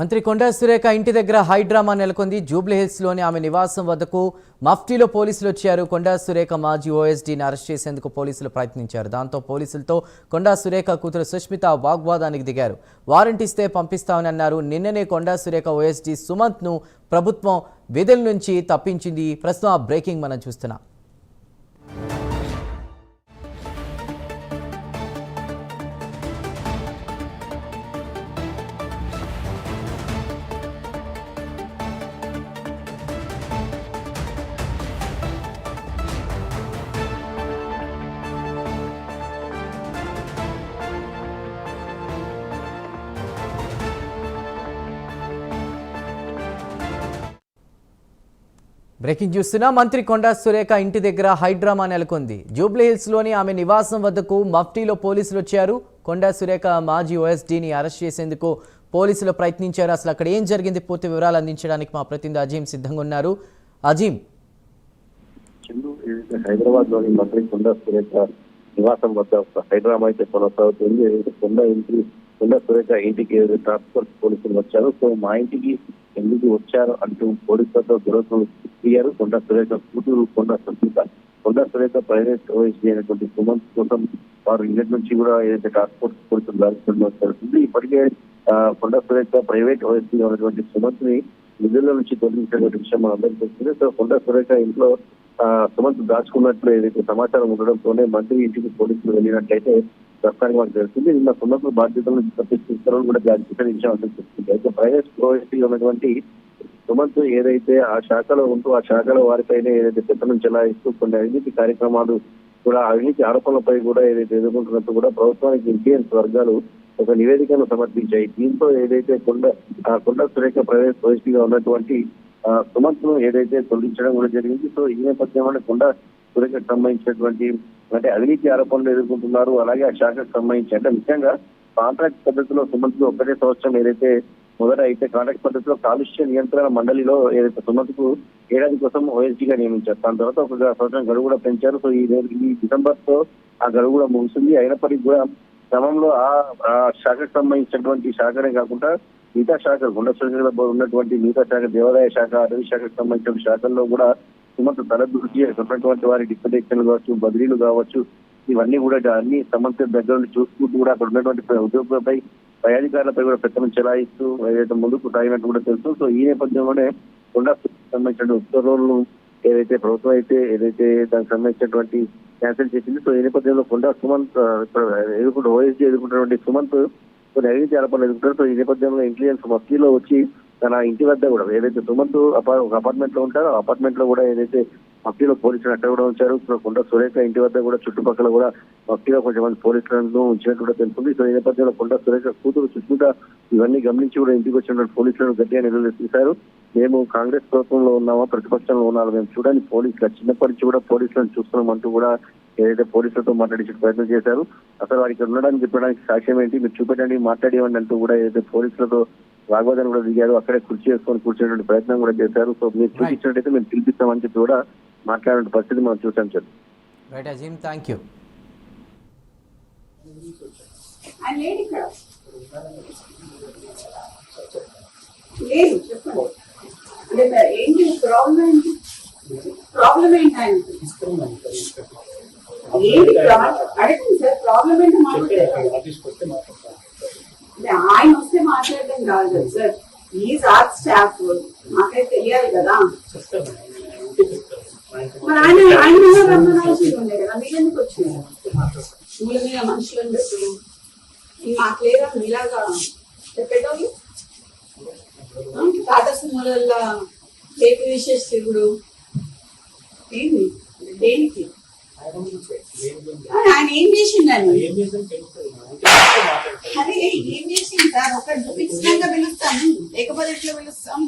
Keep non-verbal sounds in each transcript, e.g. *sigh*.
మంత్రి కొండా సురేఖ ఇంటి దగ్గర హైడ్రామా నెలకొంది. జూబ్లీహిల్స్లోని ఆమె నివాసం వద్దకు మఫ్టీలో పోలీసులు వచ్చారు. కొండా సురేఖ మాజీ ఓఎస్డీని అరెస్ట్ చేసేందుకు పోలీసులు ప్రయత్నించారు. దాంతో పోలీసులతో కొండా సురేఖ కూతురు సుష్మిత వాగ్వాదానికి దిగారు. వారెంట్ ఇస్తే పంపిస్తామని అన్నారు. నిన్ననే కొండా సురేఖ ఓఎస్డీ సుమంత్ను ప్రభుత్వం విధుల నుంచి తప్పించింది. ప్రస్తుతం ఆ బ్రేకింగ్ మనం చూస్తున్నాం. బ్రేకింగ్ చూస్తున్నా మంత్రి కొండా సురేఖ ఇంటి దగ్గర హైడ్రామా నెలకొంది. జూబ్లీహిల్స్లోని ఆమె నివాసం వద్దకు మఫ్టీలో పోలీసులు వచ్చారు కొండా సురేఖ మాజీ ఓఎస్డీని అరెస్ట్ చేసేందుకు పోలీసులు ప్రయత్నించారు. అసలు అక్కడ ఏం జరిగింది? పూర్తి వివరాలు అందించడానికి మా ప్రతినిధి అజీం సిద్ధంగా ఉన్నారు. అజీం హైదరాబాద్లోని మంత్రి కొండా సురేఖ నివాసం వద్ద హైడ్రామా అయితే కొనసాగుతుంది. కొండ ఇంటి కొండ సురేఖ ఇంటికి ట్రాన్స్పోర్ట్ పోలీసులు వచ్చారు. సో మా ఇంటికి ఎందుకు వచ్చారు అంటూ పోలీసులతో గొడవలు దిగారు కొండ సురేఖ కూతురు కొండ సుస్మిత కొండ సురేఖ ప్రైవేట్ ఓఎస్డీ అయినటువంటి సుమంత్ కోసం వారు ఇంగ్లండ్ నుంచి కూడా ఏదైతే ట్రాన్స్పోర్ట్ పోలీసులు దాచుకోవడం జరుగుతుంది. ఇప్పటికే కొండ సురేఖ ప్రైవేట్ ఓఎస్డీ ఉన్నటువంటి సుమంత్ని నిధుల నుంచి తొలగించినటువంటి విషయం మనందరికీ తెలిసిందే. సో కొండ సురేఖ ఇంట్లో ఆ, సుమంత్ దాచుకున్నట్లు ఏదైతే సమాచారం ఉండడంతోనే మంత్రి ఇంటికి పోలీసులు వెళ్ళినట్లయితే ప్రస్తుతానికి మనకు తెలుస్తుంది. నిన్న సుమంత్ బాధ్యతలను తప్పిస్తున్న కూడా జాగ్రత్త విషయం అందరికీ తెలుస్తుంది. అయితే ప్రైవేట్ ఓఎస్డీ ఉన్నటువంటి సుమంత్ ఏదైతే ఆ శాఖలో ఉంటూ ఆ శాఖలో వారిపైనే ఏదైతే పెత్తనం చెలాయిస్తూ కొన్ని అవినీతి కార్యక్రమాలు కూడా అవినీతి ఆరోపణలపై కూడా ఏదైతే ఎదుర్కొంటున్నట్టు కూడా ప్రభుత్వానికి ఇంటెలిజెన్స్ వర్గాలు ఒక నివేదికను సమర్పించాయి. దీంతో ఏదైతే కొండ ఆ కొండ సురేఖ ప్రవేశ ఓఎస్డీగా ఉన్నటువంటి సుమంత్ను ఏదైతే తొలగించడం కూడా జరిగింది. సో ఈ నేపథ్యంలో కొండ సురేఖకు సంబంధించినటువంటి అంటే అవినీతి ఆరోపణలు ఎదుర్కొంటున్నారు. అలాగే ఆ శాఖకు సంబంధించి అంటే ముఖ్యంగా కాంట్రాక్ట్ పద్ధతిలో సుమంత్ ఒకటే సంవత్సరం ఏదైతే మొదట అయితే కాంట్రాక్ట్ పద్ధతిలో కాలుష్య నియంత్రణ మండలిలో ఏదైతే సుమంత్ ఏడాది కోసం OSD గా నియమించారు. దాని తర్వాత ఒక సంవత్సరం గడువు కూడా పెంచారు. సో ఈ రోజు- ఈ డిసెంబర్తో ఆ గడువు కూడా ముగిసింది అయినప్పటికీ కూడా క్రమంలో ఆ శాఖకు సంబంధించినటువంటి శాఖనే కాకుండా మిగతా శాఖలు గుండె ఉన్నటువంటి మిగతా శాఖ దేవాదాయ శాఖ అటవీ శాఖకు సంబంధించిన శాఖల్లో కూడా సుమంత తలదూర్చి ఉన్నటువంటి వారి డిప్యూటేషన్లు కావచ్చు బదిలీలు కావచ్చు ఇవన్నీ కూడా అన్ని సమస్య దగ్గర నుండి చూసుకుంటూ కూడా అక్కడ ఉన్నటువంటి ఉద్యోగులపై పై అధికారులపై కూడా పెత్తనం చెలాయిస్తూ ఏదైతే ముందుకు సాగినట్టు కూడా తెలుసు. సో ఈ నేపథ్యంలోనే కొండా సంబంధించిన ఉత్తర్వులను ఏదైతే ప్రభుత్వం అయితే ఏదైతే దానికి సంబంధించినటువంటి క్యాన్సిల్ చేసింది సో ఈ నేపథ్యంలో కొండా సుమంత్ ఎదుర్కొంటే ఇప్పుడు ఓఎస్డీ ఎదుర్కొంటున్నటువంటి సుమంత్ కొన్ని అవినీతి ఆరోపణలు ఎదుర్కొంటారు సో ఈ నేపథ్యంలో ఇంటెలిజెన్స్ మఫ్టీలో వచ్చి తన ఇంటి వద్ద కూడా ఏదైతే సుమంత్ ఒక అపార్ట్మెంట్లో ఉంటారో అపార్ట్మెంట్లో కూడా ఏదైతే మఫ్టీలో పోలీసులు అక్కడ కూడా ఉంచారు. కొండ సురేఖ ఇంటి వద్ద కూడా చుట్టుపక్కల కూడా మఫ్టీలో కొంచెం పోలీసులను ఉంచినట్టు కూడా తెలుస్తుంది. సో ఈ నేపథ్యంలో కొండ సురేఖ కూతురు సుష్మిత ఇవన్నీ గమనించి కూడా ఇంటికి వచ్చినటువంటి పోలీసులను గట్టిగా నిలదీశారు. మేము కాంగ్రెస్ ప్రభుత్వంలో ఉన్నామా ప్రతిపక్షంలో ఉన్నామో మేము చూడండి పోలీసులు. చిన్నప్పటి నుంచి కూడా పోలీసులను చూస్తున్నాం అంటూ కూడా ఏదైతే పోలీసులతో మాట్లాడించే ప్రయత్నం చేశారు. అసలు వారికి ఉండడానికి చెప్పడానికి సాక్ష్యం ఏంటి? మీరు చూపెట్టండి మాట్లాడేవండి అంటూ కూడా ఏదైతే పోలీసులతో వాగ్వాదం కూడా దిగారు అక్కడే కుర్చీ వేసుకొని కూర్చునేటువంటి ప్రయత్నం కూడా చేశారు. సో మీరు చూపించినట్టయితే మేము పిలిపిస్తామని చెప్పి కూడా మాట్లాడే పరిస్థితి మనం చూసాం సార్. రైట్ థ్యాంక్ యూ లేదు చెప్పండి. అంటే ఏంటి ప్రాబ్లం ఏంటి? ప్రాబ్లం ఏంటి ఆయన ఏంటి ప్రా- అడగండి సార్ ప్రాబ్లం ఏంటి ఆయన వస్తే మాట్లాడడం కాదు కదా సార్. ఈజ్ ఆర్ స్టాఫ్ మాకైతే తెలియాలి కదా. మరి ఆయన ఆయన మీద ఉండే కదా మీరెందుకు వచ్చినారు? మూల మీద మనుషులు ఉండొచ్చు మాకు లేదా మీలాగా చెప్పేటోళ్ళు ఆ, తాత సుమలల్లా కేక్ విశేష తిరుగుడు ఏంది? దేనికి? ఆయన ఏం చేసిండని? అరే ఏం చేసింది సార్? ఒకటి చూపించినాక పిలుస్తాను. లేకపోతే ఎట్లా పిలుస్తాం?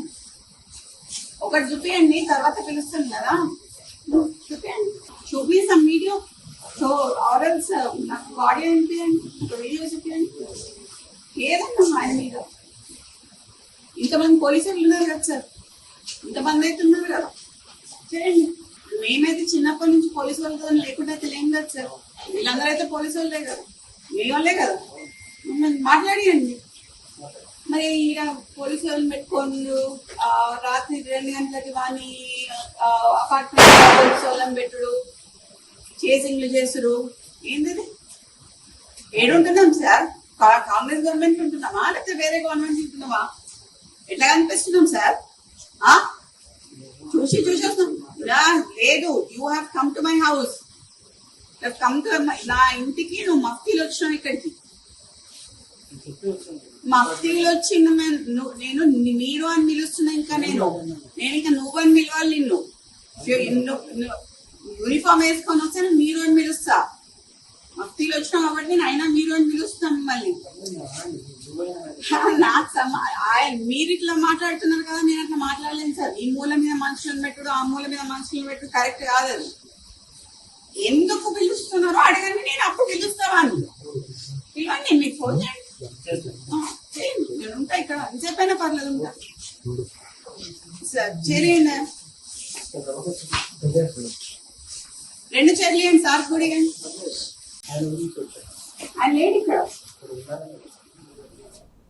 ఒకటి చూపియండి తర్వాత పిలుస్తాం కదా. చూపియండి చూపిస్తాం వీడియో సో ఆరల్స్ uh, నాకు ఆడియో వినిపించండి ఒక వీడియో చూపించండి. ఏదన్నా ఆయన మీద. ఇంతమంది పోలీసులు ఉన్నారు కదా సార్. ఇంతమంది అయితే ఉన్నారు కదా. చేయండి. మేమైతే చిన్నప్పటి నుంచి పోలీసు వాళ్ళతో లేకుండా అయితే లేం కదా సార్. వీళ్ళందరూ అయితే పోలీసు వాళ్ళే కదా. మీ వాళ్ళే కదా. మమ్మల్ని మాట్లాడియండి. మరి ఈడ పోలీసు వాళ్ళని పెట్టుకోండు రాత్రి రెండు గంటలకి వాని అపార్ట్మెంట్ పోలీసు వాళ్ళని పెట్టుడు. చేసింగ్లు చేసుడు. ఏంటిది ఏడుంటున్నాం సార్? కా- కాంగ్రెస్ గవర్నమెంట్ ఉంటున్నామా? లేకపోతే వేరే గవర్నమెంట్ ఉంటున్నామా? ఎట్లా కనిపిస్తున్నాం సార్? ఆ? చూసి చూసి వస్తున్నాం. నా, లేదు. You have come to my house come to నా ఇంటికి నువ్వు మఫ్తీలు వచ్చినావు ఇక్కడికి. మే- ను- నేను మీరు అని పిలుస్తున్నా ఇంకా నేను. నేను. ఇంకా నువ్వు అని పిలవాలి నిన్ను. యూనిఫామ్ వేసుకొని వస్తే మీరు అని పిలుస్తా. మఫ్తీలు వచ్చినావు కాబట్టి నేను అయినా మీరు అని పిలుస్తాను మిమ్మల్ని. *laughs* నాకు సమ- మీరు ఇట్లా మాట్లాడుతున్నారు కదా నేను అట్లా మాట్లాడలేను సార్. ఈ మూల మీద మనుషులను పెట్టుడు ఆ మూల మీద మనుషులను పెట్టుడు కరెక్ట్ కాదు ఎందుకు పిలుస్తున్నారో అడగండి నేను అప్పుడు పిలుస్తావాను పిలవండి మీకు ఫోన్ చేయండి. ఆ, చేయండి నేను ఉంటా ఇక్కడ ఎంతసేపైనా పర్లేదు ఉంటా సార్ చేయండి రెండు చర్లేయండి సార్ కూడా ఆయన లేడు ఇక్కడ